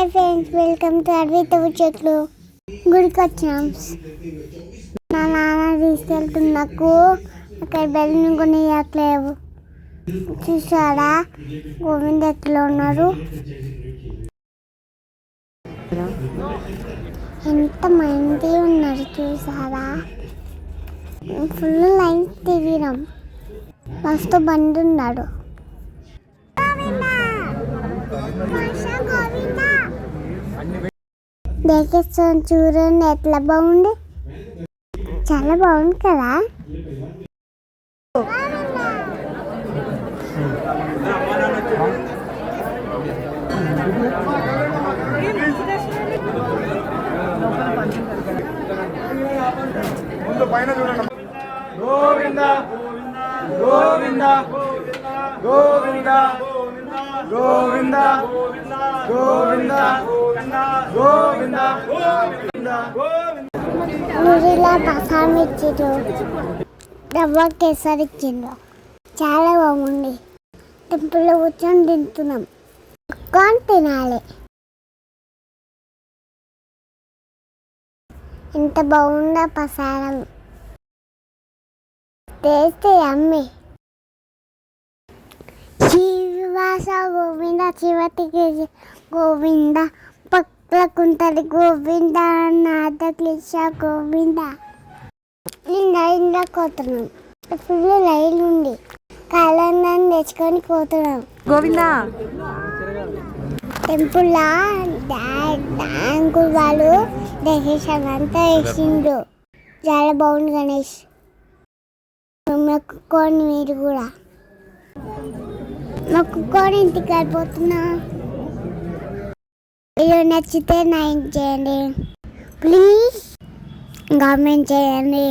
Hi friends welcome to అడవితో చెట్లు. గుడికి వచ్చినాం మా నాన్న తీసుకెళ్తుంది నాకు అక్కడ బెల్లం కొనియట్లేవు చూసారా? గోవింద్ ఎట్లా ఉన్నారు. ఎంత మంది ఉన్నారు చూసారా? ఫుల్ లైన్ తిరిగినాం. మస్తు బండి ఉన్నాడు దేకేస్తాను చూడండి ఎట్లా బాగుంది? చాలా బాగుంది కదా? ముందు గోవింద గోవింద గోవింద గోవింద గోవింద. ఊరిలో ప్రసాదం ఇచ్చిండ్రు కేసరి ఇచ్చిండ్రు చాలా బాగుంది. టెంపుల్లో కూర్చొని తింటున్నాం. కొని తినాలి. ఎంత బాగుందా ప్రసాదం? టేస్ట్ అమ్మి శ్రీనివాస గోవింద శివతికి గోవింద పక్కకుంటది గోవింద నాదక్లిష గోవింద. నేను లైన్లో కోతున్నాం ఫుల్ లైన్ ఉంది. కాలందాన్ని తెచ్చుకొని కోతున్నాం గోవిందా? టెంపుల్లా అంకుల్ వాళ్ళు డెకరేషన్ అంతా వేసిండ్రు చాలా బాగుంది గణేష్. మొక్కుకోండి మీరు కూడా. మొక్కుకొని ఇంటికి వెళ్ళిపోతున్నా. వీడియో నచ్చితే లైక్ చేయండి. ప్లీజ్ కామెంట్ చేయండి.